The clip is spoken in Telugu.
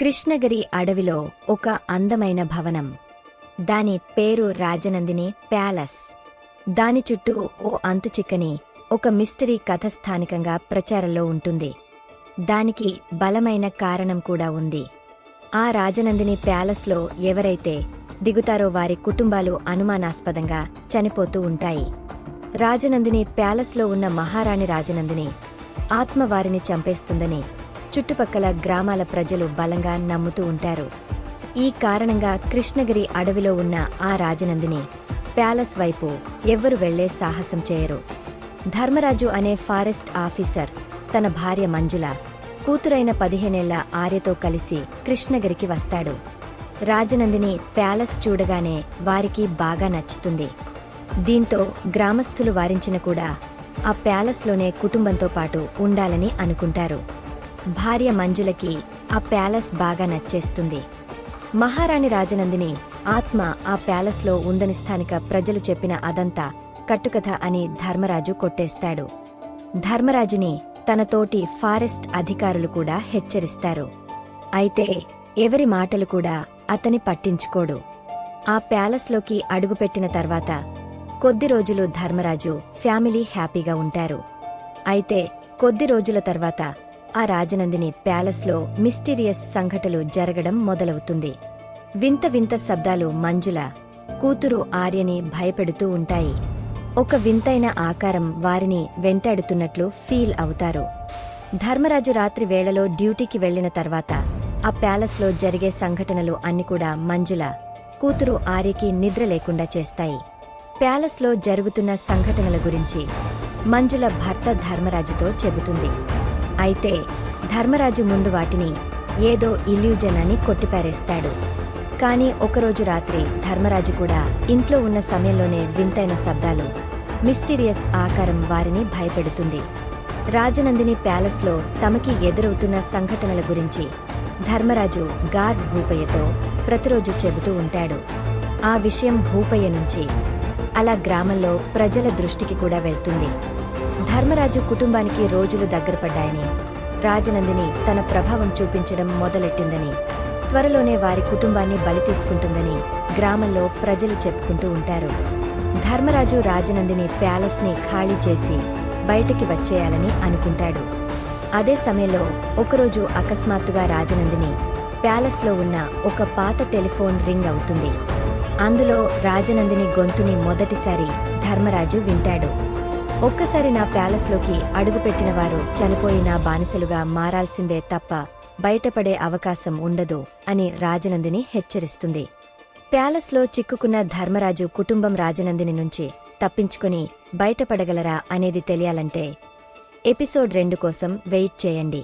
కృష్ణగిరి అడవిలో ఒక అందమైన భవనం. దాని పేరు రాజనందిని ప్యాలెస్. దాని చుట్టూ ఓ అంతుచిక్కని ఒక మిస్టరీ కథ స్థానికంగా ప్రచారంలో ఉంటుంది. దానికి బలమైన కారణం కూడా ఉంది. ఆ రాజనందిని ప్యాలెస్లో ఎవరైతే దిగుతారో వారి కుటుంబాలు అనుమానాస్పదంగా చనిపోతూ ఉంటాయి. రాజనందిని ప్యాలెస్లో ఉన్న మహారాణి రాజనందిని ఆత్మ వారిని చంపేస్తుందని చుట్టుపక్కల గ్రామాల ప్రజలు బలంగా నమ్ముతూ ఉంటారు. ఈ కారణంగా కృష్ణగిరి అడవిలో ఉన్న ఆ రాజనందిని ప్యాలెస్ వైపు ఎవ్వరు వెళ్ళే సాహసం చేయరు. ధర్మరాజు అనే ఫారెస్ట్ ఆఫీసర్ తన భార్య మంజుల కూతురైన పదిహేనేళ్ళ ఆర్యతో కలిసి కృష్ణగిరికి వస్తాడు. రాజనందిని ప్యాలెస్ చూడగానే వారికి బాగా నచ్చుతుంది. దీంతో గ్రామస్థులు వారించిన కూడా ఆ ప్యాలెస్లోనే కుటుంబంతో పాటు ఉండాలని అనుకుంటారు. భార్య మంజులకి ఆ ప్యాలెస్ బాగా నచ్చేస్తుంది. మహారాణి రాజనందిని ఆత్మ ఆ ప్యాలెస్లో ఉందని స్థానిక ప్రజలు చెప్పిన అదంతా కట్టుకథ అని ధర్మరాజు కొట్టేస్తాడు. ధర్మరాజుని తనతోటి ఫారెస్ట్ అధికారులు కూడా హెచ్చరిస్తారు. అయితే ఎవరి మాటలు కూడా అతని పట్టించుకోడు. ఆ ప్యాలెస్లోకి అడుగుపెట్టిన తర్వాత కొద్ది రోజులు ధర్మరాజు ఫ్యామిలీ హ్యాపీగా ఉంటారు. అయితే కొద్ది రోజుల తర్వాత ఆ రాజనందిని ప్యాలెస్లో మిస్టీరియస్ సంఘటనలు జరగడం మొదలవుతుంది. వింత వింత శబ్దాలు మంజుల కూతురు ఆర్యని భయపెడుతూ ఉంటాయి. ఒక వింతైన ఆకారం వారిని వెంటాడుతున్నట్లు ఫీల్ అవుతారు. ధర్మరాజు రాత్రి వేళలో డ్యూటీకి వెళ్ళిన తర్వాత ఆ ప్యాలెస్లో జరిగే సంఘటనలు అన్ని కూడా మంజుల కూతురు ఆర్యకి నిద్ర లేకుండా చేస్తాయి. ప్యాలెస్లో జరుగుతున్న సంఘటనల గురించి మంజుల భర్త ధర్మరాజుతో చెబుతుంది. అయితే ధర్మరాజు ముందు వాటిని ఏదో ఇల్యూజన్ అని కొట్టిపారేస్తాడు. కానీ ఒకరోజు రాత్రి ధర్మరాజు కూడా ఇంట్లో ఉన్న సమయంలోనే వింతైన శబ్దాలు మిస్టీరియస్ ఆకారం వారిని భయపెడుతుంది. రాజనందిని ప్యాలెస్లో తమకి ఎదురవుతున్న సంఘటనల గురించి ధర్మరాజు గార్డ్ భూపయ్యతో ప్రతిరోజు చెబుతూ ఉంటాడు. ఆ విషయం భూపయ్య నుంచి అలా గ్రామంలో ప్రజల దృష్టికి కూడా వెళ్తుంది. ధర్మరాజు కుటుంబానికి రోజులు దగ్గరపడ్డాయని రాజనందిని తన ప్రభావం చూపించడం మొదలెట్టిందని త్వరలోనే వారి కుటుంబాన్ని బలి తీసుకుంటుందని గ్రామంలో ప్రజలు చెప్పుకుంటూ ఉంటారు. ధర్మరాజు రాజనందిని ప్యాలెస్ని ఖాళీ చేసి బయటికి వచ్చేయాలని అనుకుంటాడు. అదే సమయంలో ఒకరోజు అకస్మాత్తుగా రాజనందిని ప్యాలెస్లో ఉన్న ఒక పాత టెలిఫోన్ రింగ్ అవుతుంది. అందులో రాజనందిని గొంతుని మొదటిసారి ధర్మరాజు వింటాడు. ఒక్కసారి నా ప్యాలెస్లోకి అడుగుపెట్టిన వారు చనిపోయి నా బానిసలుగా మారాల్సిందే తప్ప బయటపడే అవకాశం ఉండదు అని రాజనందిని హెచ్చరిస్తుంది. ప్యాలెస్లో చిక్కుకున్న ధర్మరాజు కుటుంబం రాజనందిని నుంచి తప్పించుకుని బయటపడగలరా అనేది తెలియాలంటే ఎపిసోడ్ రెండు కోసం వెయిట్ చేయండి.